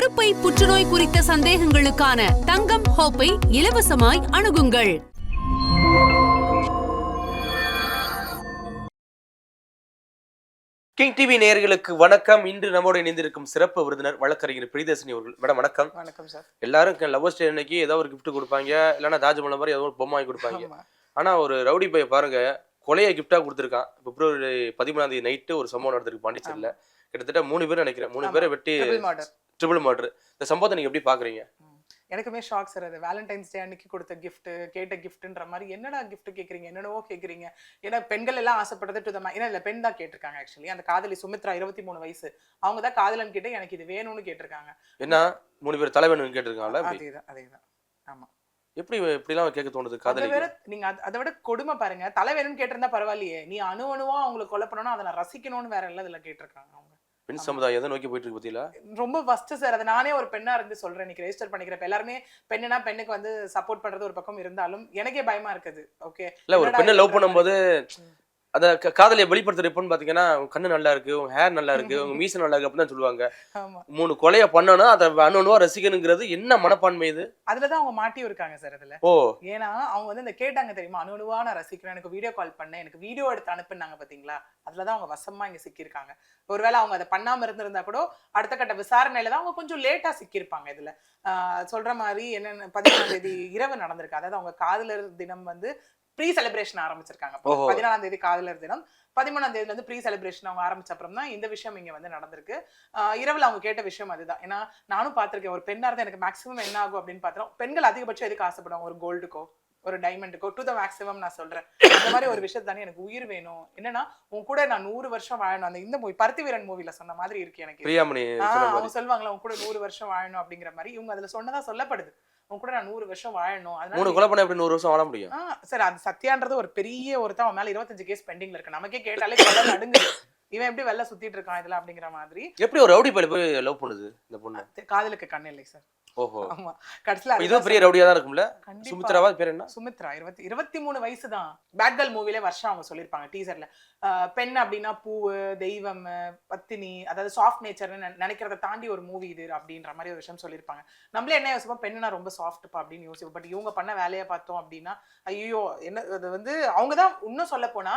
கருப்பை புற்றுநோய் குறித்த சந்தேகங்களுக்கான தங்கம் ஹோப்பை இலவசமாய் அணுகுங்கள். கிங் டிவி நேயர்களுக்கு வணக்கம். இன்று நம்மோடு இணைந்திருக்கும் சிறப்பு விருந்தினர் வழக்கறிஞர் பிரியதர்ஷினி அவர்கள். மேடம் வணக்கம். வணக்கம் சார். எல்லாரும் லவ் ஸ்டே அன்னைக்கு ஏதோ ஒரு gift கொடுப்பாங்க இல்லைன்னா தாஜ்மஹால் மாதிரி ஏதோ ஒரு பொம்மை வாங்கி கொடுப்பாங்க. ஆனா ஒரு ரவுடி பைய பாருங்க கொலையை கிஃப்டா கொடுத்துருக்கான். பிப்ரவரி பதிமூணாம் தேதி நைட்டு ஒரு சம்பவம் நடந்திருக்கு பாண்டிச்சேரியில. கிட்டத்தட்ட மூணு பேர் நினைக்கிறேன். மூணு. பேரை வெட்டி. ட்ரிபிள் மர்டர் இந்த சம்பவத்தை நீங்க எப்படி பாக்குறீங்க. எனக்குமே ஷாக் சார் அது வேலண்டைன்ஸ் டே அன்னைக்கு கொடுத்த gift கேட்ட கிஃப்ட்ன்ற மாதிரி என்னடா gift கேக்குறீங்க? என்னென்னவோ கேக்குறீங்க. ஏன்னா பெண்கள் எல்லாம் ஆசைப்பட்டது டு ஏன்னா இல்ல பெண் தான் கேட்டிருக்காங்க ஆக்சுவலி அந்த காதலி சுமித்ரா இருபத்தி மூணு வயசு. அவங்க தான் காதலன் கிட்ட எனக்கு இது வேணும்னு கேட்டிருக்காங்க. என்ன மூணு பேர் தலைவன் கேட்டிருக்காங்கல்ல அப்படி? அதேதான் அதேதான். ஆமா. எப்படி இப்படிலாம் கேட்க தோணுது அதை காதலி விட நீங்க அத- விட கொடுமை பாருங்க. தலை வேணும்னு கேட்டிருந்தா பரவாயில்லையே. நீ அணு அணுவா அவங்களுக்கு கொலை பண்ணணும் அதை நான் ரசிக்கணும்னு வேற எல்லாம் இதுல கேட்டிருக்காங்க அவங்க. பெண் சமுதாயம் எதை நோக்கி போயிட்டு இருக்கு பத்தியில ரொம்ப ஃபர்ஸ்ட் சார் அதை நானே ஒரு பெண்ணா இருந்து சொல்றேன் இன்னைக்கு ரெஜிஸ்டர் பண்ணிக்கிறேன் இப்ப எல்லாருமே பெண்ணுனா பெண்ணுக்கு வந்து சப்போர்ட் பண்றது ஒரு பக்கம் இருந்தாலும் எனக்கே பயமா இருக்குது ஓகே இல்ல ஒரு பெண்ணை லவ் பண்ணும்போது அந்த க- காதலியை வெளிப்படுத்துற பாத்தீங்கன்னா கண்ணு நல்லா இருக்கு உங்க ஹேர் நல்லா இருக்கு உங்க மீசை நல்லா இருக்கு அப்படின்னு சொல்லுவாங்க. மூணு கொலைய பண்ணணும் அதை அணுவா ரசிக்கணுங்கிறது என்ன மனப்பான்மை இது? அதுலதான் அவங்க மாட்டி இருக்காங்க சார் அதுல. ஓ. ஏன்னா அவங்க வந்து இந்த கேட்டாங்க தெரியுமா அணுவா நான் ரசிக்கிறேன் எனக்கு வீடியோ கால் பண்ணேன் எனக்கு வீடியோ எடுத்து அனுப்புனாங்க பாத்தீங்களா? அதுலதான் அவங்க வசமா இங்க சிக்கியிருக்காங்க. ஒருவேளை அவங்க அதை பண்ணாம இருந்திருந்தா கூட அடுத்த கட்ட விசாரணையில தான் அவங்க கொஞ்சம் லேட்டா சிக்கியிருப்பாங்க இதுல. சொல்ற மாதிரி என்னென்ன பதினாலாம் தேதி இரவு நடந்திருக்கு. அதாவது அவங்க காதலர் தினம் வந்து ப்ரீ செலிப்ரேஷன் ஆரம்பிச்சிருக்காங்க. பதினாலாம் தேதி காதலர் தினம். பதிமூணாம் தேதியில இருந்து ப்ரீ செலிப்ரேஷன் அவங்க ஆரம்பிச்ச அப்புறம் தான் இந்த விஷயம் இங்க வந்து நடந்திருக்கு. இரவுல அவங்க கேட்ட விஷயம் அதுதான். ஏன்னா நானும் பார்த்திருக்கேன் ஒரு பெண்ணா இருந்தா எனக்கு மேக்ஸிமம் என்ன ஆகும் அப்படின்னு பார்த்தோம் பெண்கள் அதிகபட்சம் எதுக்கு ஆசைப்படுவாங்க? ஒரு கோல்டுக்கோ ஒரு டைமண்டுக்கோ டு த மேக்ஸிமம் நான் சொல்றேன். அந்த மாதிரி ஒரு விஷயம் தானே எனக்கு உயிர் வேணும். என்னன்னா உன் கூட நான் நூறு வருஷம் வாழணும். அந்த இந்த மூவி பருத்தி வீரன் மூவில சொன்ன மாதிரி இருக்கு எனக்கு. அவங்க சொல்லுவாங்களா உன் கூட நூறு வருஷம் வாழணும் அப்படிங்கிற மாதிரி. இவங்க அதுல சொன்னதா சொல்லப்படுது. உன் கூட நான் நூறு வருஷம் வாழணும். மூணு அதனால கொலை பண்ண எப்படி நூறு வருஷம் வாழ முடியும்? சார் அது சத்யான்றது ஒரு பெரிய ஒருத்தன் அவன் மேல இருபத்தஞ்சு கேஸ் பெண்டிங்ல இருக்கு. நமக்கே கேட்டாலே கொலை நடுங்குது. இவன் எப்படி வெளில சுத்திட்டு இருக்கான் இதுல அப்படிங்கிற மாதிரி. எப்படி ஒரு ரவுடி பையில போய் லவ் பண்ணுது இந்த பொண்ணு? காதலுக்கு கண்ணு இல்லை சார். ஓஹோ. ஆமா. கடைசியில இதுவும் அதுதான் பெரிய ரவுடியா தான் இருக்கும்ல? கண்டிப்பா. சுமித்ராவா பேர் என்ன? சுமித்ரா இருபத்தி இருபத்தி மூணு வயசு தான் பேட் கேர்ள் மூவிலே வருஷம் அவங்க சொல்லியிருப்பாங்க டீசர்ல பெண் அப்படின்னா பூவு தெய்வம் பத்தினி அதாவது சாஃப்ட் நேச்சர்னு நினைக்கிறத தாண்டி ஒரு மூவி இது அப்படின்ற மாதிரி ஒரு விஷயம் சொல்லியிருப்பாங்க. நம்மளே என்ன யோசிப்போம்? பெண்ணுனா ரொம்ப சாஃப்ட்ப்பா அப்படின்னு யோசிப்போம். பட் இவங்க பண்ண வேலையை பார்த்தோம் அப்படின்னா ஐயோ என்ன அது வந்து அவங்க தான் இன்னும் சொல்ல போனா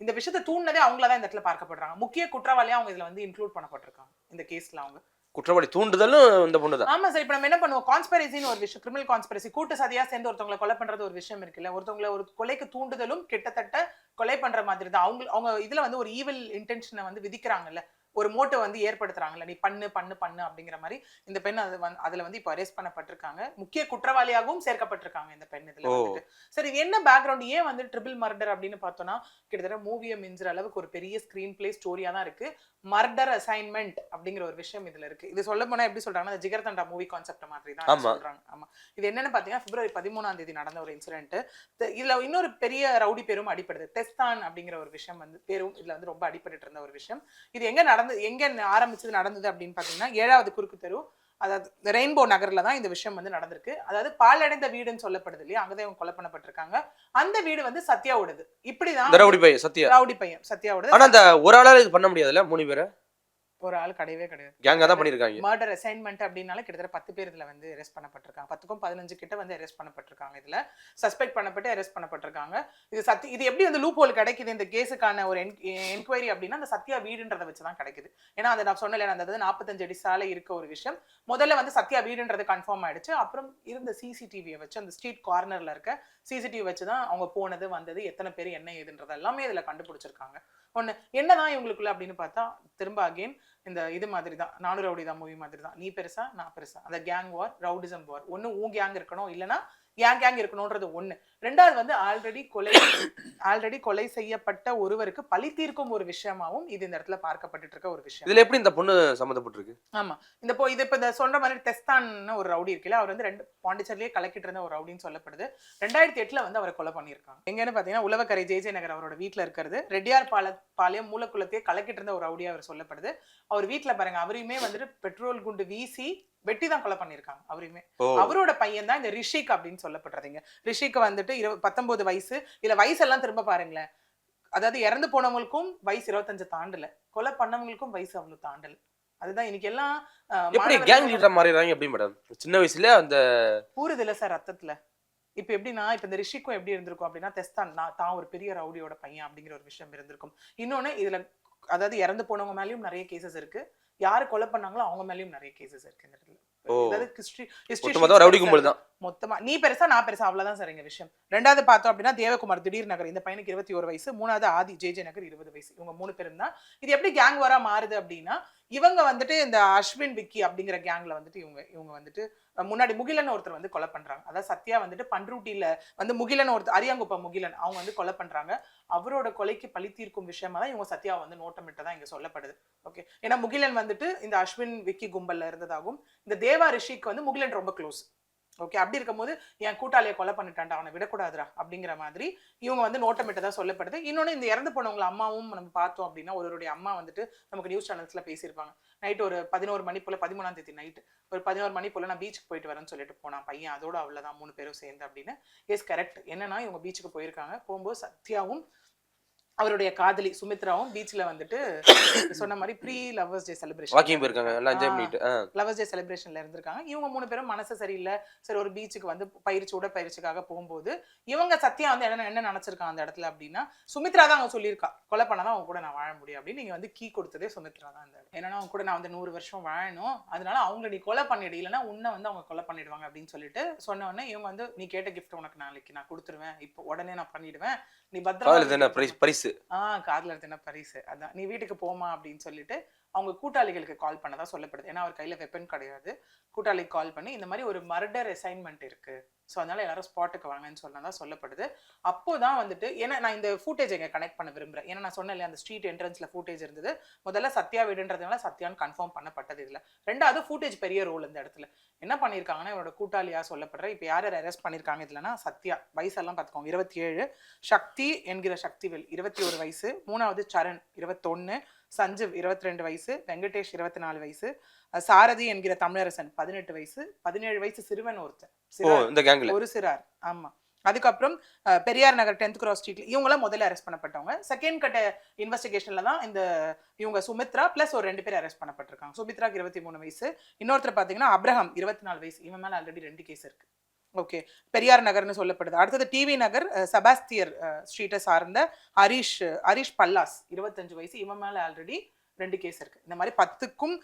இந்த விஷயத்தை தூண்டினதே அவங்கள தான் இந்த இடத்துல பார்க்கப்படுறாங்க. முக்கிய குற்றவாளியா அவங்க இதுல வந்து இன்க்ளூட் பண்ணப்பட்டிருக்காங்க இந்த கேஸ்ல அவங்க. குற்றவாளி தூண்டுதலும் இந்த பொண்ணு தான். ஆமா சார் இப்ப நம்ம என்ன பண்ணுவோம்? கான்ஸ்பரசின்னு ஒரு விஷயம். கிரிமினல் கான்ஸ்பரசி கூட்டு சதியா சேர்ந்து ஒருத்தவங்களை கொலை பண்றது ஒரு விஷயம் இருக்குல்ல. ஒருத்தவங்களை ஒரு கொலைக்கு தூண்டுதலும் கிட்டத்தட்ட கொலை பண்ற மாதிரி தான். அவங்க அவங்க இதுல வந்து ஒரு ஈவில் இன்டென்ஷனை வந்து விதிக்கிறாங்கல்ல. ஒரு மோட்டை வந்து ஏற்படுத்துறாங்கல்ல. நீ பண்ணு பண்ணு பண்ணு அப்படிங்கிற மாதிரி இந்த பெண் அது வந்து அதுல வந்து இப்போ அரெஸ்ட் பண்ணப்பட்டிருக்காங்க. முக்கிய குற்றவாளியாகவும் சேர்க்கப்பட்டிருக்காங்க இந்த பெண் இதுல. வந்துட்டு. சரி இது என்ன பேக்ரவுண்ட் ஏன் வந்து ட்ரிபிள் மர்டர் அப்படின்னு பார்த்தோம்னா கிட்டத்தட்ட மூவியை மிஞ்சுற அளவுக்கு ஒரு பெரிய ஸ்கிரீன் பிளே ஸ்டோரியா தான் இருக்கு. மர்டர் அசைன்மெண்ட் அப்படிங்கிற ஒரு விஷயம் இதுல இருக்கு. இது சொல்ல போனா எப்படி சொல்றாங்கன்னா ஜிகர் தண்டா மூவி கான்செப்ட் மாதிரி தான். சொல்றாங்க. ஆமா. இது என்னன்னு பாத்தீங்கன்னா பிப்ரவரி பதிமூணாம் தேதி நடந்த ஒரு இன்சிடென்ட் இதுல இன்னொரு பெரிய ரவுடி பேரும் அடிப்படுது டெஸ்தான் அப்படிங்கிற ஒரு விஷயம் வந்து பேரும் இதுல வந்து ரொம்ப அடிபட்டு இருந்த ஒரு விஷயம். இது எங்க நடந்து எங்க ஆரம்பிச்சது நடந்தது அப்படின்னு பாத்தீங்கன்னா ஏழாவது குறுக்கு தெரு அதாவது ரெயின்போ நகர்ல தான் இந்த விஷயம் வந்து நடந்திருக்கு. அதாவது பாலடைந்த வீடுன்னு சொல்லப்படுது இல்லையா? அங்கதான் இவங்க கொலை பண்ணப்பட்டிருக்காங்க. அந்த வீடு வந்து சத்யாவோடது. இப்படிதான் ரவுடி பையன் சத்யா. ரவுடி பையன் சத்யாவோடது. ஆனா அந்த ஒரு ஆளால இது பண்ண முடியாதுல்ல? மூணு பேரை? ஒரு ஆள் கிடையவே கிடையாது. கேங்கா தான் பண்ணிருக்காங்க மர்டர் அசைன்மெண்ட் அப்படின்னால கிட்டத்தட்ட பத்து பேர் இதுல வந்து அரெஸ்ட் பண்ணப்பட்டிருக்காங்க. பத்துக்கும் பதினஞ்சு கிட்ட வந்து அரெஸ்ட் பண்ணப்பட்டிருக்காங்க இதுல. சஸ்பெக்ட் பண்ணப்பட்டு அரெஸ்ட் பண்ணப்பட்டிருக்காங்க. இது சத்தி இது எப்படி வந்து லூப் ஹோல் கிடைக்குது? இந்த கேஸுக்கான ஒரு என்கொயரி அப்படின்னா அந்த சத்யா வீடுன்றதை வச்சு தான் கிடைக்குது. ஏன்னா அதை நான் சொன்னல அந்த நாற்பத்தஞ்சு அடி சாலை இருக்க ஒரு விஷயம். முதல்ல வந்து சத்யா வீடுன்றது கன்ஃபார்ம் ஆயிடுச்சு. அப்புறம் இருந்த சிசிடிவியை வச்சு அந்த ஸ்ட்ரீட் கார்னர்ல இருக்க சிசிடிவி வச்சு தான் அவங்க போனது வந்தது எத்தனை பேர் என்ன ஏதுன்றது எல்லாமே இதுல கண்டுபிடிச்சிருக்காங்க. ஒண்ணு என்னதான் இவங்களுக்குள்ள அப்படின்னு பார்த்தா திரும்ப அகெயின் இந்த இது மாதிரி தான் நானும் ரவுடி தான் மூவி மாதிரி தான் நீ பெருசா நான் பெருசா. அந்த கேங் வார் ரவுடிசம் வார் ஒன்று உன் கேங் இருக்கணும் இல்லைன்னா என் கேங் இருக்கணும்ன்றது ஒண்ணு. ரெண்டாவது வந்து ஆல்ரெடி கொலை ஆல்ரெடி கொலை செய்யப்பட்ட ஒருவருக்கு பழி தீர்க்கும் ஒரு விஷயமாவும் இது இந்த இடத்துல பார்க்கப்பட்டுட்டு இருக்க ஒரு விஷயம். இதுல எப்படி இந்த பொண்ணு சம்மந்தப்பட்டிருக்கு? ஆமா. இந்த இப்போ இது இப்போ இந்த சொல்ற மாதிரி டெஸ்டான்னு ஒரு ரவுடி இருக்குல்ல அவர் வந்து ரெண்டு பாண்டிச்சேரிலேயே கலக்கிட்டு இருந்த ஒரு ரவுடின்னு சொல்லப்படுது. ரெண்டாயிரத்தி எட்டுல வந்து அவரை கொலை பண்ணியிருக்காங்க. எங்கன்னு பாத்தீங்கன்னா உழவக்கரை ஜே ஜே நகர் அவரோட வீட்ல இருக்கிறது. ரெட்டியார் பால பாளையம் மூலக்குளத்தையே கலக்கிட்டு இருந்த ஒரு ரவுடியா அவர் சொல்லப்படுது. அவர் வீட்ல பாருங்க அவரையுமே வந்துட்டு பெட்ரோல் குண்டு வீசி வெட்டி தான் கொலை பண்ணியிருக்காங்க அவரையுமே. ஓ. அவரோட பையன் தான் இந்த ரிஷிக் அப்படின்னு சொல்லப்படுறதுங்க. ரிஷிக்கு வந்துட்டு இரு பத்தொன்பது வயசு. இதுல வயசெல்லாம் திரும்ப பாருங்களேன். அதாவது இறந்து போனவங்களுக்கும் வயசு இருபத்தஞ்சு தாண்டல. கொலை பண்ணவங்களுக்கும் வயசு அவ்வளவு தாண்டல. அதுதான் இன்னைக்கு எல்லாம் எப்படி மாணவர்கள் கேங் லீடரா மாறிடுறாங்க எப்படி மேடம் சின்ன வயசுல அந்த ஊறுது இல்ல சார் ரத்தத்துல இப்ப எப்படின்னா இப்ப இந்த ரிஷிக்கும் எப்படி இருந்திருக்கும் அப்படின்னா தெஸ்தான் நான் தான் ஒரு பெரிய ரவுடியோட பையன் அப்படிங்கிற ஒரு விஷயம் இருந்திருக்கும். இன்னொன்னு இதுல அதாவது இறந்து போனவங்க மேலயும் நிறைய கேசஸ் இருக்கு. யாரு கொலை பண்ணாங்களோ அவங்க மேலயும் நிறைய கேசஸ் இருக்கு இந்த இடத்துல. மொத்தமா நீ பெருசா நான் பெருசா அவ்வளவுதான் சார் எங்க விஷயம். ரெண்டாவது பார்த்தோம் அப்படின்னா தேவகுமார் திடீர் நகர் இந்த பையனுக்கு இருபத்தி ஒரு வயசு மூணாவது ஆதி ஜே ஜே நகர் இருபது வயசு. இவங்க மூணு பேரும் தான். இது எப்படி கேங் வரா மாறுது அப்படின்னா இவங்க வந்துட்டு இந்த அஸ்வின் விக்கி அப்படிங்கிற கேங்ல வந்துட்டு இவங்க இவங்க வந்துட்டு முன்னாடி முகிலன் ஒருத்தர் வந்து கொலை பண்றாங்க. அதாவது சத்யா வந்துட்டு பண்ருட்டியில வந்து முகிலன் ஒருத்தர் அரியாங்குப்பம் முகிலன் அவங்க வந்து கொலை பண்றாங்க. அவரோட கொலைக்கு பழி தீர்க்கும் விஷயமா தான் இவங்க சத்யா வந்து நோட்டமிட்டதா இங்க சொல்லப்படுது. ஓகே ஏன்னா முகிலன் வந்துட்டு இந்த அஸ்வின் விக்கி கும்பல்ல இருந்ததாகவும் இந்த தேவா ரிஷிக்கு வந்து முகிலன் ரொம்ப க்ளோஸ் ஓகே அப்படி இருக்கும்போது என் கூட்டாளியை கொலை பண்ணிட்டான்டா அவனை விடக்கூடாதுரா அப்படிங்கிற மாதிரி இவங்க வந்து நோட்டமிட்டதா சொல்லப்படுது. இன்னொன்று இந்த இறந்து போனவங்களை அம்மாவும் நம்ம பார்த்தோம் அப்படின்னா ஒருவருடைய அம்மா வந்துட்டு நமக்கு நியூஸ் சேனல்ஸ்ல பேசியிருப்பாங்க. நைட் ஒரு பதினோரு மணி போல பதிமூணாம் தேதி நைட் ஒரு பதினோரு மணி போல நான் பீச்சுக்கு போயிட்டு வரேன்னு சொல்லிட்டு போனான். பையன் அதோட அவ்வளவுதான் மூணு பேரும் சேர்ந்து அப்படின்னு. எஸ் கரெக்ட் என்னன்னா இவங்க பீச்சுக்கு போயிருக்காங்க. போகும்போது சத்யாவும் அவருடைய காதலி சுமித்ராவும் பீச்ல வந்துட்டு சொன்ன மாதிரி pre lovers day celebration walking போயிருக்காங்க எல்லாம் என்ஜாய் பண்ணிட்டு. லவர்ஸ் டே செலிப்ரேஷன்ல இருந்திருக்காங்க. இவங்க மூணு பேரும் மனசு சரியில்லை. சரி ஒரு பீச்சுக்கு வந்து பயிற்சி உடற்பயிற்சிக்காக போகும்போது இவங்க சத்யா வந்து என்ன என்ன நினைச்சிருக்காங்க அந்த இடத்துல அப்படின்னா சுமித்ரா தான் அவங்க சொல்லியிருக்கா. கொலை பண்ணாதான் அவங்க கூட நான் வாழ முடியும் அப்படின்னு நீங்க வந்து கீ கொடுத்ததே சுமித்ரா தான் அந்த. என்னன்னா அவங்க கூட நான் வந்து நூறு வருஷம் வாழணும். அதனால அவங்க நீ கொலை பண்ணிடு இல்லைன்னா உன்னை வந்து அவங்க கொலை பண்ணிடுவாங்க அப்படின்னு சொல்லிட்டு சொன்ன உடனே இவங்க வந்து நீ கேட்ட கிஃப்ட் உனக்கு நாளைக்கு நான் கொடுத்துருவேன். இப்போ உடனே நான் பண்ணிடுவேன். நீ பத்திரமா காதல் பரிசு. ஆ காதலர் தின பரிசு. அதான். நீ வீட்டுக்கு போமா அப்படின்னு சொல்லிட்டு அவங்க கூட்டாளிகளுக்கு கால் பண்ணதா சொல்லப்படுது. ஏன்னா அவர் கையில வெப்பன் கிடையாது. கூட்டாளிக்கு கால் பண்ணி இந்த மாதிரி ஒரு மர்டர் அசைன்மெண்ட் இருக்கு. ஸோ அதனால எல்லாரும் ஸ்பாட்டுக்கு வாங்கன்னு சொன்னதா சொல்லப்படுது. அப்போதான் வந்துட்டு ஏன்னா நான் இந்த ஃபூட்டேஜ் எங்க கனெக்ட் பண்ண விரும்புறேன். ஏன்னா நான் சொன்னேன் அந்த ஸ்ட்ரீட் என்ட்ரன்ஸ்ல ஃபூட்டேஜ் இருந்தது. முதல்ல சத்யா வீடுன்றதுனால சத்யான்னு கன்ஃபார்ம் பண்ணப்பட்டது இதுல. ரெண்டாவது ஃபூட்டேஜ் பெரிய ரோல் இந்த இடத்துல. என்ன பண்ணியிருக்காங்கன்னா இவரோட கூட்டாளியா சொல்லப்படுற இப்போ யார் யார் அரெஸ்ட் பண்ணியிருக்காங்க இதுலனா சத்யா. வயசெல்லாம் பார்த்துக்கோங்க இருபத்தி ஏழு. சக்தி என்கிற சக்திவேல் இருபத்தி ஒரு வயசு. மூணாவது சரண் இருபத்தொன்னு. சஞ்சீவ் இருபத்தி ரெண்டு வயசு வெங்கடேஷ் இருபத்தி நாலு வயசு சாரதி என்கிற தமிழரசன் பதினெட்டு வயசு பதினேழு வயசு சிறுவன் ஒருத்தன். ஒரு சிறார். ஆமா. அதுக்கப்புறம் பெரியார் நகர் டென்த் கிராஸ் ஸ்ட்ரீட்ல இவங்களாம் முதல்ல அரெஸ்ட் பண்ணப்பட்டவங்க. செகண்ட் கட்ட இன்வெஸ்டிகேஷன்ல தான் இந்த இவங்க சுமித்ரா பிளஸ் ஒரு ரெண்டு பேர் அரெஸ்ட் பண்ணப்பட்டிருக்காங்க. சுமித்ராக்கு இருபத்தி மூணு வயசு. இன்னொருத்தர் பாத்தீங்கன்னா அப்ரஹாம் இருபத்தி நாலு வயசு. இவன் மேல ஆல்ரெடி ரெண்டு கேஸ் இருக்கு. ஓகே. பெரியார் நகர்னு சொல்லப்படுது. அடுத்தது டிவி நகர் செபாஸ்தியர் ஸ்ட்ரீட்டை சார்ந்த ஹரிஷ் ஹரிஷ் பல்லாஸ். இருபத்தஞ்சு வயசு. இவன் மேலே ஆல்ரெடி ரெண்டு கேஸ் இருக்கு. இந்த மாதிரி பத்துக்கும்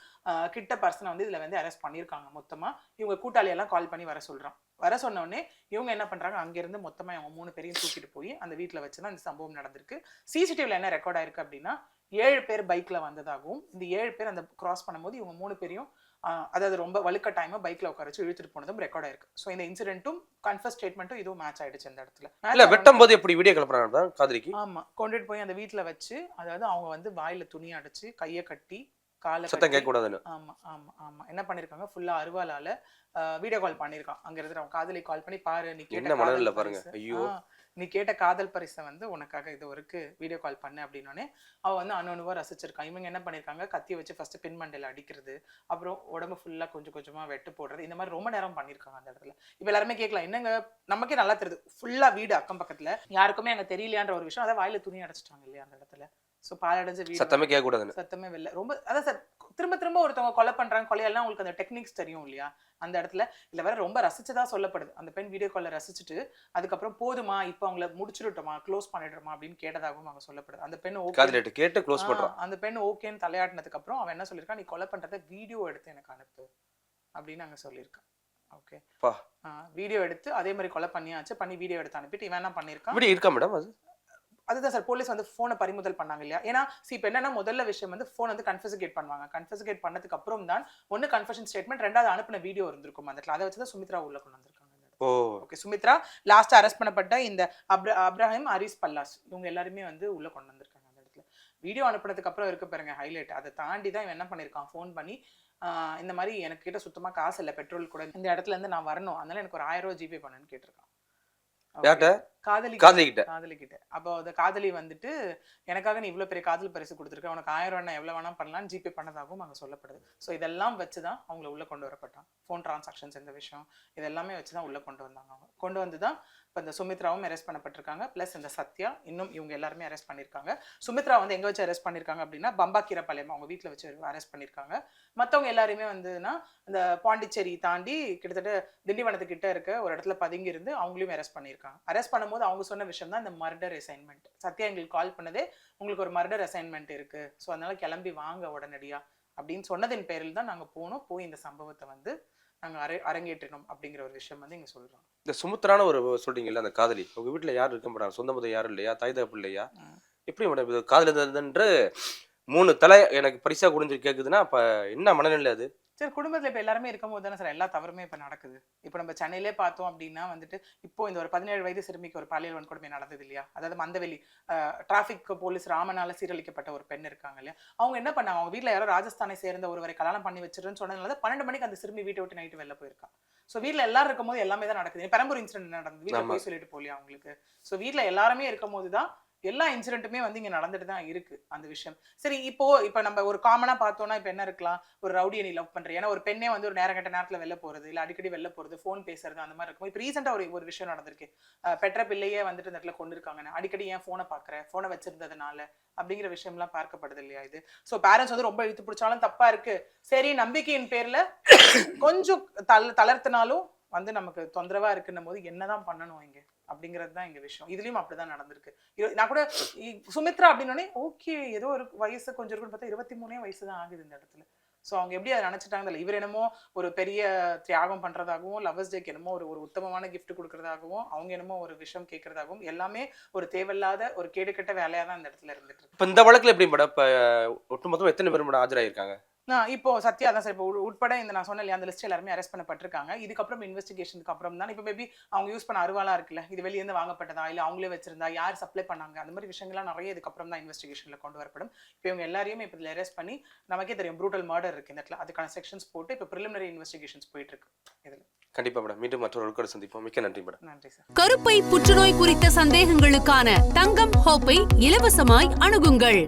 கிட்ட பர்சனை வந்து இதில் வந்து அரெஸ்ட் பண்ணியிருக்காங்க மொத்தமாக இவங்க கூட்டாளியெல்லாம் கால் பண்ணி வர சொல்கிறான் வர சொன்னோடனே இவங்க என்ன பண்ணுறாங்க அங்கேருந்து மொத்தமாக இவங்க மூணு பேரையும் தூக்கிட்டு போய் அந்த வீட்டில் வச்சு தான் இந்த சம்பவம் நடந்திருக்கு. சிசிடிவியில் என்ன ரெக்கார்ட் ஆயிருக்கு அப்படின்னா ஏழு பேர் பைக்கில் வந்ததாகவும் இந்த ஏழு பேர் அந்த கிராஸ் பண்ணும்போது இவங்க மூணு பேரையும் அதாவது ரொம்ப வலுக்கட்டாயமா பைக்ல உட்கார வச்சு இழுத்துட்டு போனதும் ரெக்கார்ட் ஆயிருக்கு. ஸோ இந்த இன்சிடென்ட்டும் கன்ஃபர்ஸ் ஸ்டேட்மெண்ட்டும் இதுவும் மேட்ச் ஆயிடுச்சு இந்த இடத்துல. இல்ல வெட்டும் போது எப்படி வீடியோ கிளப்புறாங்க காதலிக்கு ஆமா கொண்டுட்டு போய் அந்த வீட்ல வச்சு அதாவது அவங்க வந்து வாயில துணி அடைச்சு கையை கட்டி காலை சத்தம் கட்டி கேட்க கூடாதுன்னு ஆமா ஆமா ஆமா. என்ன பண்ணிருக்காங்க? ஃபுல்லா அருவாளால வீடியோ கால் பண்ணிருக்கான். அங்க இருந்து அவன் காதலி கால் பண்ணி பாரு நீ கேட்ட காதல் பாருங்க. ஐயோ. நீ கேட்ட காதல் பரிசை வந்து உனக்காக இது வரைக்கு வீடியோ கால் பண்ணு அப்படின்னோடனே அவள் வந்து அணுவா ரசிச்சிருக்கான் இவங்க என்ன பண்ணிருக்காங்க? கத்தி வச்சு ஃபர்ஸ்ட் பின் மண்டையில் அடிக்கிறது அப்புறம் உடம்பு ஃபுல்லாக கொஞ்சம் கொஞ்சமாக வெட்டு போடுறது இந்த மாதிரி ரொம்ப நேரம் பண்ணியிருக்காங்க அந்த இடத்துல. இப்போ எல்லாருமே கேட்கலாம் என்னங்க? நமக்கே நல்லா தெரியுது. ஃபுல்லாக வீடு அக்கம் பக்கத்தில். யாருக்குமே அங்கே தெரியலையான்ற ஒரு விஷயம். அதான் வாயில துணி அடைச்சிட்டாங்க இல்லையா அந்த இடத்துல. சோ பாலடைஞ்ச வீடு சத்தமே கேட்க கூடாதுன்னு சத்தமே வெளில. ரொம்ப அதான் சார் திரும்ப திரும்ப ஒருத்தவங்க கொலை பண்றாங்க கொலையெல்லாம் உங்களுக்கு அந்த டெக்னிக்ஸ் தெரியும் இல்லையா? அந்த இடத்துல. இல்ல வேற ரொம்ப ரசிச்சுதான் சொல்லப்படுது. அந்த பெண் வீடியோ கால்ல ரசிச்சுட்டு அதுக்கப்புறம் போதுமா இப்போ அவங்கள முடிச்சிருட்டோமா க்ளோஸ் பண்ணிடுறோமா அப்படின்னு கேட்டதாகவும் அவங்க சொல்லப்படுது. அந்த பெண் ஓகே கேட்டு க்ளோஸ் பண்றான். அந்த பெண் ஓகேன்னு தலையாட்டினதுக்கு அப்புறம் அவன் என்ன சொல்லியிருக்கான்? நீ கொலை பண்றத வீடியோ எடுத்து எனக்கு அனுப்பு அப்படின்னு அங்க சொல்லியிருக்கான். ஓகே. வீடியோ எடுத்து அதே மாதிரி கொலை பண்ணியாச்சு. பண்ணி வீடியோ எடுத்து அனுப்பிட்டு இவன் என்ன பண்ணியிருக்கான்? வீடியோ இருக்கா மேடம் அது? அதுதான் சார் போலீஸ் வந்து ஃபோனை பறிமுதல் பண்ணாங்க இல்லையா? ஏன்னா see இப்போ என்னன்னா முதல்ல விஷயம் வந்து ஃபோன் வந்து கன்ஃபெசிகேட் பண்ணுவாங்க. கன்ஃபெசிகேட் பண்ணதுக்கு அப்புறம் தான் ஒன்னு கன்ஃபெஷன் ஸ்டேட்மெண்ட் ரெண்டாவது அனுப்பின வீடியோ இருந்திருக்கும் அந்த இடத்துல. அதை வச்சு தான் சுமித்ரா உள்ள கொண்டு வந்திருக்காங்க ஓகே சுமித்ரா லாஸ்ட் அரெஸ்ட் பண்ணப்பட்ட இந்த அப்ர அப்ராஹிம் அரிஸ் பல்லாஸ். இவங்க எல்லாருமே வந்து உள்ள கொண்டு வந்திருக்காங்க அந்த இடத்துல. வீடியோ அனுப்புனதுக்கு அப்புறம் இருக்கு பாருங்க ஹைலைட் அதை தாண்டி தான் இவன் என்ன பண்ணியிருக்கான்? ஃபோன் பண்ணி இந்த மாதிரி எனக்கு கிட்ட சுத்தமா காசு இல்லை பெட்ரோல் கூட. இந்த இடத்துல இருந்து நான் வரணும். அதனால எனக்கு ஒரு ஆயிரம் ரூபாய் ஜிபே பண்ணுன்னு கேட்டிருக்கான். யார்கிட்ட? காதலி காதலி கிட்ட. காதலி கிட்ட. அப்போ அந்த காதலி வந்துட்டு எனக்காக நீ இவ்வளவு பெரிய காதல் பரிசு கொடுத்துருக்க. உனக்கு ஆயிரம் ரூபாய் எவ்வளவு வேணா பண்ணலாம் ஜிபே பண்ணதாகவும் அங்க சொல்லப்படுது. ஸோ இதெல்லாம் வச்சுதான் அவங்கள உள்ள கொண்டு வரப்பட்டாங்க ஃபோன் டிரான்சாக்ஷன்ஸ் இந்த விஷயம்? இதெல்லாமே வச்சுதான் உள்ள கொண்டு வந்தாங்க அவங்க. கொண்டு வந்து தான் இப்போ இந்த சுமித்ராவும் அரெஸ்ட் பண்ணப்பட்டிருக்காங்க. ப்ளஸ் இந்த சத்யா இன்னும் இவங்க எல்லாருமே அரெஸ்ட் பண்ணியிருக்காங்க சுமித்ரா வந்து எங்கே வச்சு அரெஸ்ட் பண்ணியிருக்காங்க அப்படின்னா பம்பாக்கீரப்பாளையம் அவங்க வீட்டில் வச்சு அரெஸ்ட் பண்ணியிருக்காங்க மற்றவங்க எல்லாருமே வந்துன்னா இந்த பாண்டிச்சேரி தாண்டி கிட்டத்தட்ட திண்டிவனத்துக்கிட்ட இருக்க ஒரு இடத்துல பதுங்கி இருந்து அவங்களையும் அரெஸ்ட் பண்ணியிருக்காங்க அரெஸ்ட் பண்ணும்போது அவங்க சொன்ன விஷயம் தான் இந்த மர்டர் அசைன்மெண்ட் சத்யா எங்களுக்கு கால் பண்ணதே உங்களுக்கு ஒரு மர்டர் அசைன்மெண்ட் இருக்குது ஸோ அதனால் கிளம்பி வாங்க உடனடியாக அப்படின்னு சொன்னதின் பேரில் தான் நாங்கள் போனோம். போய் இந்த சம்பவத்தை வந்து நாங்கள் அரை அரங்கேற்றினோம் அப்படிங்கிற ஒரு விஷயம் வந்து இங்கே சொல்கிறோம் இந்த சுமுத்திரான ஒரு சொல்றீங்கல்ல அந்த காதலி. உங்க வீட்டுல யாரும் இருக்க மாட்டாங்க? சொந்த மதம் யாரும் இல்லையா? தாய் தகப்பு இல்லையா. எப்படி மேடம் இது காதலின்ற மூணு தலை எனக்கு பரிசா குடிஞ்சு கேக்குதுன்னா அப்ப என்ன மனநிலை அது? சரி குடும்பத்தில் இப்போ எல்லாருமே இருக்கும்போது தானே சார்? எல்லா தவறுமே இப்போ நடக்குது. இப்போ நம்ம சென்னையிலே பார்த்தோம் அப்படின்னா வந்துட்டு இப்போ இந்த ஒரு பதினேழு வயது சிறுமிக்கு ஒரு பாலியல் வன்கொடுமை நடந்தது இல்லையா? அதாவது மந்தவெளி டிராஃபிக் போலீஸ் ராமனால சீரழிக்கப்பட்ட ஒரு பெண் இருக்காங்க இல்லையா? அவங்க என்ன பண்ணாங்க? அவங்க வீட்டில் யாரோ ராஜஸ்தானை சேர்ந்த ஒருவரை கல்யாணம் பண்ணி வச்சிருன்னு சொன்னதுனால தான் பன்னெண்டு மணிக்கு அந்த சிறுமி வீட்டை விட்டு நைட்டு வெளில போயிருக்கா. ஸோ வீட்டில் எல்லாரும் இருக்கும்போது எல்லாமே தான் நடக்குது. பெரம்பூர் இன்சிடென்ட் நடந்தது. வீட்டில். போய் சொல்லிட்டு போலியா அவங்களுக்கு? ஸோ வீட்டில் எல்லாருமே இருக்கும்போது தான் எல்லா இன்சிடென்ட்டுமே வந்து இங்கே நடந்துட்டு தான் இருக்கு அந்த விஷயம். சரி இப்போ இப்போ நம்ம ஒரு காமனாக பார்த்தோம்னா இப்போ என்ன இருக்கலாம்? ஒரு ரவுடியை நீ லவ் பண்ணுற ஏன்னா ஒரு பெண்ணே வந்து ஒரு நேரம் கட்ட நேரத்தில் வெளில போகிறது இல்லை அடிக்கடி வெளில போறது ஃபோன் பேசுறது அந்த மாதிரி இருக்கும். இப்போ ரீசெண்டாக ஒரு ஒரு விஷயம் நடந்திருக்கு. பெற்ற பிள்ளையே வந்துட்டு இந்த இடத்துல கொண்டு இருக்காங்கன்னு அடிக்கடி ஏன் ஃபோனை பாக்குற ஃபோனை வச்சிருந்ததுனால அப்படிங்கிற விஷயம்லாம் பார்க்கப்படுது இல்லையா இது? ஸோ பேரண்ட்ஸ் வந்து ரொம்ப இழுத்து பிடிச்சாலும் தப்பா இருக்கு. சரி நம்பிக்கையின் பேர்ல கொஞ்சம் தள தளர்த்தினாலும் வந்து நமக்கு தொந்தரவா இருக்குன்னும் போது என்னதான் பண்ணணும் இங்கே? அப்படிங்கிறது தான் எங்கள் விஷயம். இதுலயும் அப்படிதான் நடந்திருக்கு. நான் கூட இ- சுமித்ரா அப்படின்னோடனே ஓகே ஏதோ ஒரு வயசு கொஞ்சம் இருக்குன்னு பார்த்தா இருபத்தி மூணே வயசு தான் ஆகுது இந்த இடத்துல. ஸோ அவங்க எப்படி அதை நினச்சிட்டாங்க இல்லை இவர் என்னமோ ஒரு பெரிய தியாகம் பண்ணுறதாகவும் லவர்ஸ் டேக்கு என்னமோ ஒரு ஒரு உத்தமமான கிஃப்ட் கொடுக்கறதாகவும் அவங்க என்னமோ ஒரு விஷயம் கேட்கறதாகவும் எல்லாமே ஒரு தேவையில்லாத ஒரு கேடுகட்ட வேலையாக தான் இந்த இடத்துல இருந்துட்டு இப்போ இந்த வழக்கில் எப்படி மேடம் இப்போ ஒட்டுமொத்தம் எத்தனை பேர் மேடம் ஆஜராயிருக்காங்க இப்போ சத்யா தான் சார் இப்போ உட்பட இந்த நான் சொன்ன அந்த லிஸ்ட் எல்லாருமே அரெஸ்ட் பண்ணப்பட்டிருக்காங்க. இதுக்கப்புறம் இன்வெஸ்டிகேஷனுக்கு அப்புறம் தான் இப்போ மேபி அவங்க யூஸ் பண்ண அருவாலா இருக்குல்ல இது வெளியேருந்து வாங்கப்பட்டதா இல்லை அவங்களே வச்சிருந்தா யார் சப்ளை பண்ணாங்க அந்த மாதிரி விஷயங்கள்லாம் நிறைய இதுக்கப்புறம் தான் இன்வெஸ்டிகேஷன்ல கொண்டு வரப்படும். இப்போ இவங்க எல்லாரையுமே இப்போ இதில் அரெஸ்ட் பண்ணி நமக்கே தெரியும் ப்ரூட்டல் மர்டர் இருக்கு இந்த இடத்துல. அதுக்கான செக்ஷன்ஸ் போட்டு இப்போ ப்ரிலிமினரி இன்வெஸ்டிகேஷன்ஸ் போயிட்டு இருக்கு இதில். கண்டிப்பா மேடம் மீண்டும் மற்றொரு சந்திப்போம். மிக்க நன்றி மேடம் நன்றி சார். கருப்பை புற்றுநோய் குறித்த சந்தேகங்களுக்கான தங்கம் ஹோப்பை இலவசமாய் அணுகுங்கள்.